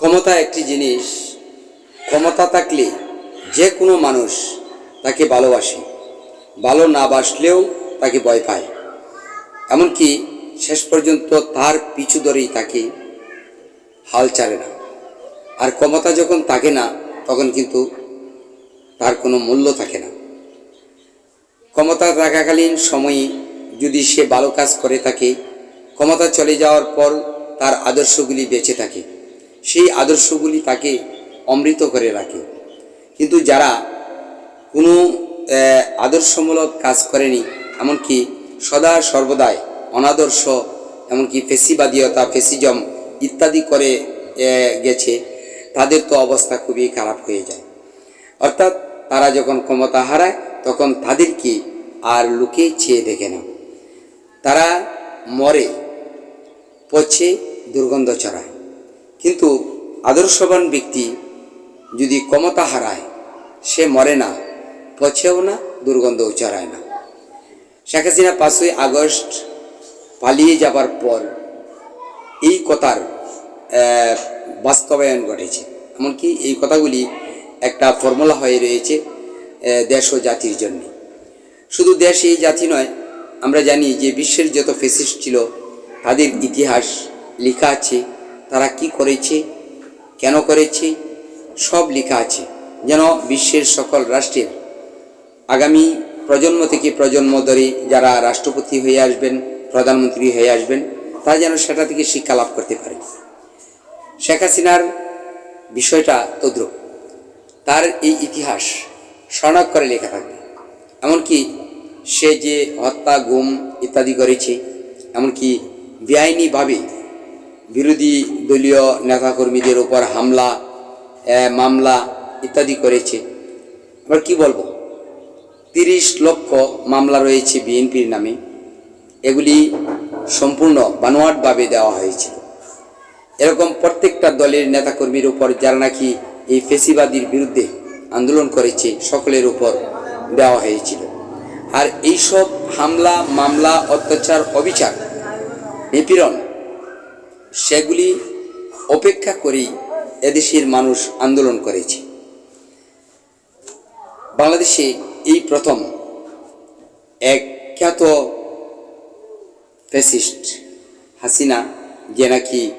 ক্ষমতা একটি জিনিস, ক্ষমতা থাকলে যে কোনো মানুষ তাকে ভালোবাসে। ভালো না বাসলেও তাকে ভয় পায়। এমনকি শেষ পর্যন্ত তার পিছু ধরেই তাকে হাল ছাড়ে না। আর ক্ষমতা যখন থাকে না, তখন কিন্তু তার কোনো মূল্য থাকে না। ক্ষমতা থাকাকালীন সময়ে যদি সে ভালো কাজ করে থাকে, ক্ষমতা চলে যাওয়ার পর তার আদর্শগুলি বেঁচে থাকে। সেই আদর্শগুলি তাকে অমৃত করে রাখে। কিন্তু যারা কোনো আদর্শমূলক কাজ করেনি, এমনকি সদা সর্বদাই অনাদর্শ, এমনকি ফেসিবাদীয়তা, ফেসিজম ইত্যাদি করে গেছে, তাদের তো অবস্থা খুবই খারাপ হয়ে যায়। অর্থাৎ তারা যখন ক্ষমতা হারায়, তখন তাদেরকে আর লোকে চেয়ে দেখে না। তারা মরে, পচে দুর্গন্ধ ছড়ায়। কিন্তু আদর্শবান ব্যক্তি যদি ক্ষমতা হারায়, সে মরে না পচেও না, দুর্গন্ধও ছড়ায় না। শেখ হাসিনা পাঁচই আগস্ট পালিয়ে যাবার পর এই কথার বাস্তবায়ন ঘটেছে। এমনকি এই কথাগুলি একটা ফর্মুলা হয়ে রয়েছে দেশ ও জাতির জন্য। শুধু দেশ এই জাতি নয়, আমরা জানি যে বিশ্বের যত ফেসিস্ট ছিল, তাদের ইতিহাস লেখা আছে। তারা কি করেছে? কেন করেছে? সব লেখা আছে। যেন বিশ্বের সকল রাষ্ট্রের আগামী প্রজন্ম থেকে প্রজন্ম ধরে যারা রাষ্ট্রপতি হয়ে আসবেন, প্রধানমন্ত্রী হয়ে আসবেন, তারা যেন সেটা থেকে শিক্ষা লাভ করতে পারে। শেখ হাসিনার বিষয়টা তদ্রুপ। তার এই ইতিহাস স্বর্ণাক করে লেখা থাকবে। এমনকি সে যে হত্যা, গুম ইত্যাদি করেছে, এমনকি বেআইনিভাবে বিরোধী দলীয় নেতাকর্মীদের ওপর হামলা মামলা ইত্যাদি করেছে। আবার কি বলব? তিরিশ লক্ষ মামলা রয়েছে বিএনপির নামে। এগুলি সম্পূর্ণ বানোয়াটভাবে দেওয়া হয়েছিল। এরকম প্রত্যেকটা দলের নেতাকর্মীর উপর যারা নাকি এই ফেসিবাদীর বিরুদ্ধে আন্দোলন করেছে, সকলের উপর দেওয়া হয়েছিল। আর এইসব হামলা, মামলা, অত্যাচার, অবিচার, নিপীড়ন সেগুলি অপেক্ষা করেই এদেশের মানুষ আন্দোলন করেছে। বাংলাদেশে এই প্রথম এক খ্যাত ফ্যাসিস্ট হাসিনা, যে নাকি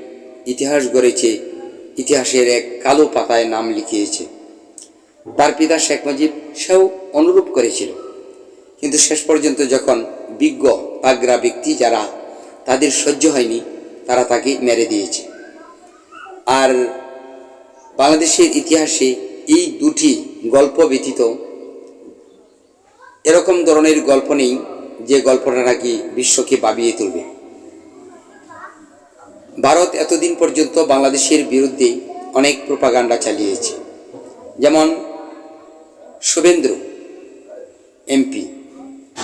ইতিহাস গড়েছে, ইতিহাসের এক কালো পাতায় নাম লিখিয়েছে। তার পিতা শেখ মুজিব সেও অনুরূপ করেছিল। কিন্তু শেষ পর্যন্ত যখন বিজ্ঞ তাগরা ব্যক্তি যারা, তাদের সহ্য হয়নি তারা তাকে মেরে দিয়েছে। আর বাংলাদেশের ইতিহাসে এই দুটি গল্প ব্যতীত এরকম ধরনের গল্প নেই যে গল্পটা নাকি বিশ্বকে ভাবিয়ে তুলবে। ভারত এতদিন পর্যন্ত বাংলাদেশের বিরুদ্ধে অনেক প্রোপাগান্ডা চালিয়েছে। যেমন শুভেন্দ্র এমপি,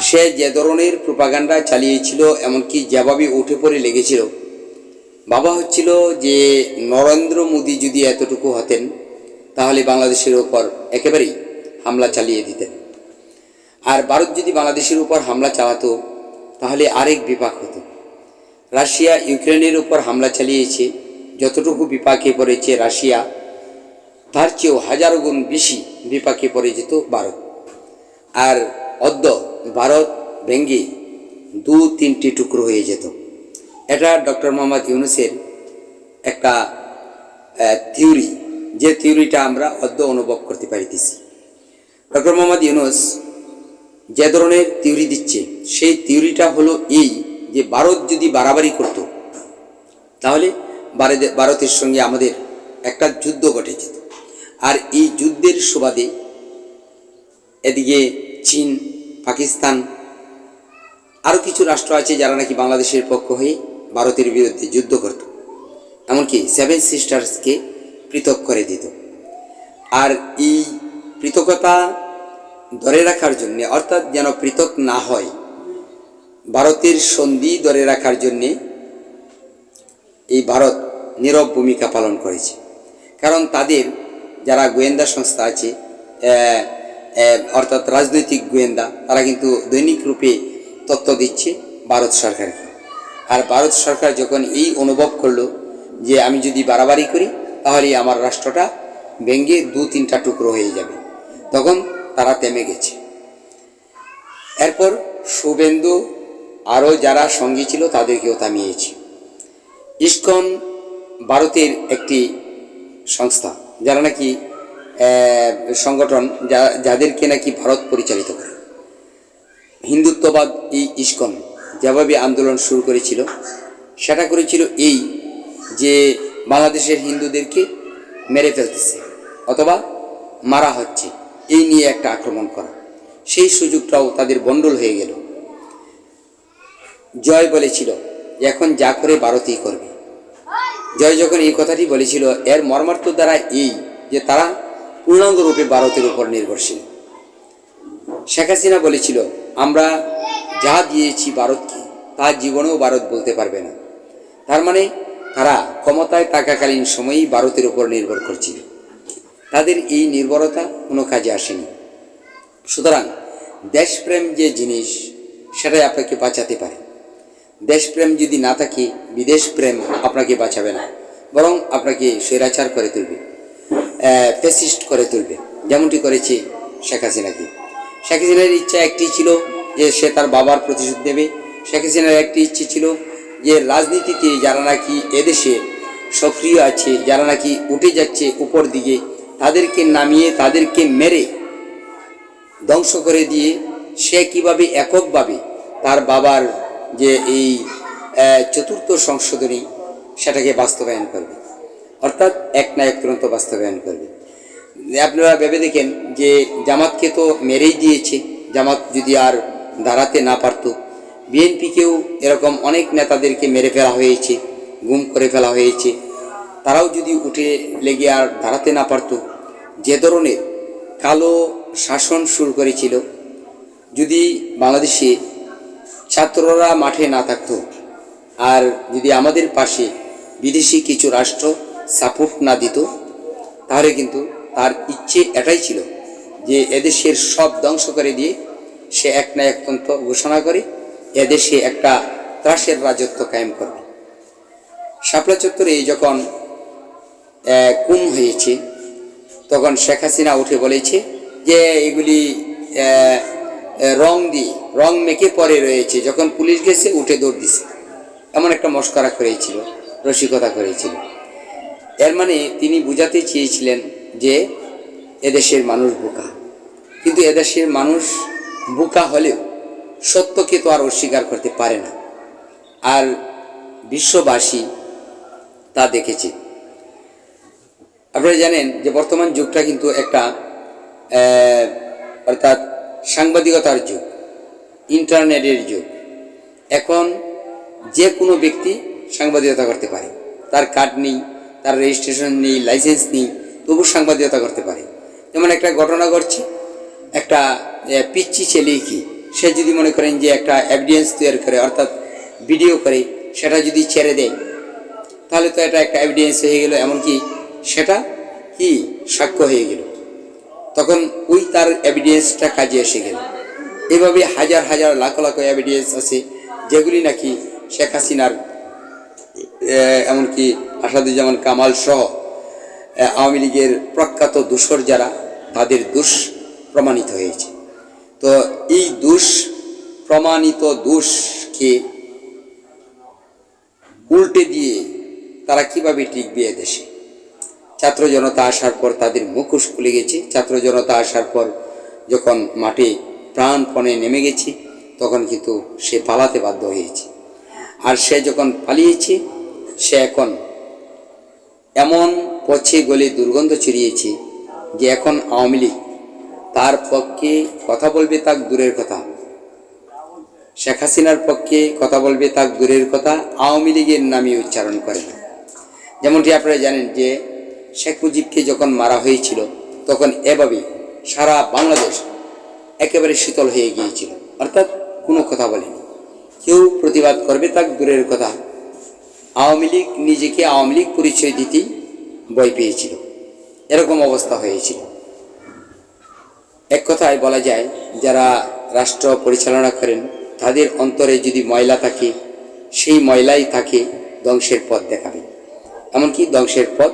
সে যে ধরনের প্রোপাগান্ডা চালিয়েছিল, এমনকি যেভাবে উঠে পড়ে লেগেছিল বাবা হচ্ছিল যে নরেন্দ্র মোদী যদি এতটুকু হতেন, তাহলে বাংলাদেশের ওপর একেবারেই হামলা চালিয়ে দিতেন। আর ভারত যদি বাংলাদেশের উপর হামলা চালাতো, তাহলে আরেক বিপাক হতো। রাশিয়া ইউক্রেনের উপর হামলা চালিয়েছে, যতটুকু বিপাকে পড়েছে রাশিয়া, তার চেয়েও হাজারো গুণ বেশি বিপাকে পড়ে যেত ভারত। আর অদ্য ভারত ভেঙ্গে দু তিনটি টুকরো হয়ে যেত। এটা ডক্টর মোহাম্মদ ইউনুসের একটা থিওরি যে থিওরিটা আমরা অদ্য অনুভব করতে পারিতেছি। ডক্টর মোহাম্মদ ইউনুস যে ধরনের থিওরি দিচ্ছে, সেই থিওরিটা হলো এই যে ভারত যদি বাড়াবাড়ি করত, তাহলে ভারতের সঙ্গে আমাদের একটা যুদ্ধ ঘটে যেত। আর এই যুদ্ধের সুবাদে এদিকে চীন, পাকিস্তান আরও কিছু রাষ্ট্র আছে যারা নাকি বাংলাদেশের পক্ষ হয়ে ভারতের বিরুদ্ধে যুদ্ধ করত। এমনকি সেভেন সিস্টার্সকে পৃথক করে দিত। আর এই পৃথকতা ধরে রাখার জন্যে, অর্থাৎ যেন পৃথক না হয়, ভারতের সন্ধি ধরে রাখার জন্যে এই ভারত নীরব ভূমিকা পালন করেছে। কারণ তাদের যারা গোয়েন্দা সংস্থা আছে অর্থাৎ রাজনৈতিক গোয়েন্দা, তারা কিন্তু দৈনিক রূপে তথ্য দিচ্ছে ভারত সরকারকে। আর ভারত সরকার যখন এই অনুভব করল যে আমি যদি বাড়াবাড়ি করি তাহলে আমার রাষ্ট্রটা ভেঙ্গে দু তিনটা টুকরো হয়ে যাবে। তখন তারা থেমে গেছে। এরপর শুভেন্দু আরও যারা সঙ্গী ছিল, তাদেরকেও থামিয়েছে। ইস্কন ভারতের একটি সংস্থা, যারা নাকি সংগঠন যা, যাদেরকে নাকি ভারত পরিচালিত করে। হিন্দুত্ববাদ এই ইস্কন। যেভাবে আন্দোলন শুরু করেছিল। সেটা করেছিল এই যে বাংলাদেশের হিন্দুদেরকে মেরে ফেলতেছে অথবা মারা হচ্ছে, এই নিয়ে একটা আক্রমণ করা। সেই সুযোগটাও তাদের বন্ডল হয়ে গেল। জয় বলেছিল, এখন যা করে ভারতই করবে। জয় যখন এই কথাটি বলেছিল, এর মর্মার্থ দ্বারা এই যে তারা পূর্ণাঙ্গ রূপে ভারতের উপর নির্ভরশীল। শেখ হাসিনা বলেছিল, আমরা যা দিয়েছি ভারতকে, তা জীবনেও ভারত বলতে পারবে না। তার মানে তারা ক্ষমতায় থাকাকালীন সময়েই ভারতের উপর নির্ভর করছিল। তাদের এই নির্ভরতা কোনো কাজে আসেনি। সুতরাং দেশপ্রেম যে জিনিস, সেটাই আপনাকে বাঁচাতে পারে। দেশপ্রেম যদি না থাকে বিদেশ প্রেম আপনাকে বাঁচাবে না, বরং আপনাকে স্বৈরাচার করে তুলবে ফেসিস্ট করে তুলবে, যেমনটি করেছে শেখ হাসিনাকে। শেখ হাসিনার ইচ্ছা একটি ছিল যে সে তার বাবার প্রতিশোধ নেবে। শেখ হাসিনার একটি ইচ্ছে ছিল যে রাজনীতিতে যারা নাকি এদেশে সক্রিয় আছে, যারা নাকি উঠে যাচ্ছে উপর দিকে, তাদেরকে নামিয়ে, তাদেরকে মেরে ধ্বংস করে দিয়ে সে কীভাবে এককভাবে তার বাবার যে এই চতুর্থ সংশোধনী, সেটাকে বাস্তবায়ন করবে। অর্থাৎ এক না এক তুরন্ত বাস্তবায়ন করবে। আপনারা ভেবে দেখেন যে জামাতকে তো মেরেই দিয়েছে। জামাত যদি আর দাঁড়াতে না পারত। বিএনপিকেও এরকম অনেক নেতাদেরকে মেরে ফেলা হয়েছে, গুম করে ফেলা হয়েছে। তারাও যদি উঠে লেগে আর দাঁড়াতে না পারত, যে ধরনের কালো শাসন শুরু করেছিল, যদি বাংলাদেশে ছাত্ররা মাঠে না থাকতো, আর যদি আমাদের পাশে বিদেশি কিছু রাষ্ট্র সাপোর্ট না দিত, তাহলে কিন্তু তার ইচ্ছে এটাই ছিল যে এদেশের সব ধ্বংস করে দিয়ে সে এক না একতন্ত্র ঘোষণা করে এদেশে একটা ত্রাসের রাজত্ব কায়েম করবে। শাপলা চত্বরে যখন কুম হয়েছে, তখন শেখ হাসিনা উঠে বলেছে যে এগুলি রং দিয়ে, রং মেখে পরে রয়েছে। যখন পুলিশ গেছে, উঠে দৌড় দিছে। এমন একটা মস্করা করেছিল, রসিকতা করেছিল। এর মানে তিনি বুঝাতে চেয়েছিলেন যে এদেশের মানুষ বোকা। কিন্তু এদেশের মানুষ বোকা হলেও সত্যকে তো আর অস্বীকার করতে পারে না। আর বিশ্ববাসী তা দেখেছে। আপনারা জানেন যে বর্তমান যুগটা কিন্তু একটা অর্থাৎ সাংবাদিকতার যুগ, ইন্টারনেটের যুগ। এখন যে কোনো ব্যক্তি সাংবাদিকতা করতে পারে। তার কার্ড নেই, তার রেজিস্ট্রেশন নেই, লাইসেন্স নেই, তবু সাংবাদিকতা করতে পারে। যেমন একটা ঘটনা ঘটছে একটা পিচ্ছি ছেলে কি? সে যদি মনে করেন যে একটা এভিডেন্স তৈরি করে, অর্থাৎ ভিডিও করে, সেটা যদি ছেড়ে দেয়, তাহলে তো এটা একটা এভিডেন্স হয়ে গেল। এমনকি সেটা কি? সাক্ষ্য হয়ে গেল। তখন ওই তার এভিডেন্সটা কাজে এসে গেল। এভাবে হাজার হাজার, লাখ লাখ এভিডেন্স আছে, যেগুলি নাকি শেখ হাসিনার এমনকি আসাদুজ্জামান কামাল সহ আওয়ামী লীগের প্রখ্যাত দূষর যারা, তাদের দোষ প্রমাণিত হয়েছে। তো এই দোষ, প্রমাণিত দোষকে উল্টে দিয়ে তারা কীভাবে টিকবে দেশে ছাত্র জনতা আসার পর তাদের মুখোশ খুলে গেছে। ছাত্র জনতা আসার পর যখন মাঠে প্রাণপণে নেমে গেছে, তখন কিন্তু সে পালাতে বাধ্য হয়েছে। আর সে যখন পালিয়েছে, সে এখন এমন পছে গলে দুর্গন্ধ ছড়িয়েছে যে এখন আওয়ামী লীগ তার পক্ষে কথা বলবে তাক দূরের কথা। শেখ হাসিনার পক্ষে কথা বলবে তাক দূরের কথা আওয়ামী লীগের নামই উচ্চারণ করে। যেমনটি আপনারা জানেন যে শেখ মুজিবকে যখন মারা হয়েছিল, তখন এভাবে সারা বাংলাদেশ একেবারে শীতল হয়ে গিয়েছিল। অর্থাৎ কোনো কথা বলেনি। কেউ প্রতিবাদ করবে তাক দূরের কথা। আওয়ামী লীগ নিজেকে আওয়ামী লীগ পরিচয় দিতেই ভয় পেয়েছিল। এরকম অবস্থা হয়েছিল। এক কথায় বলা যায়, যারা রাষ্ট্র পরিচালনা করেন, তাদের অন্তরে যদি ময়লা থাকে, সেই ময়লাই তাকে ধ্বংসের পথ দেখাবে। এমনকি ধ্বংসের পথ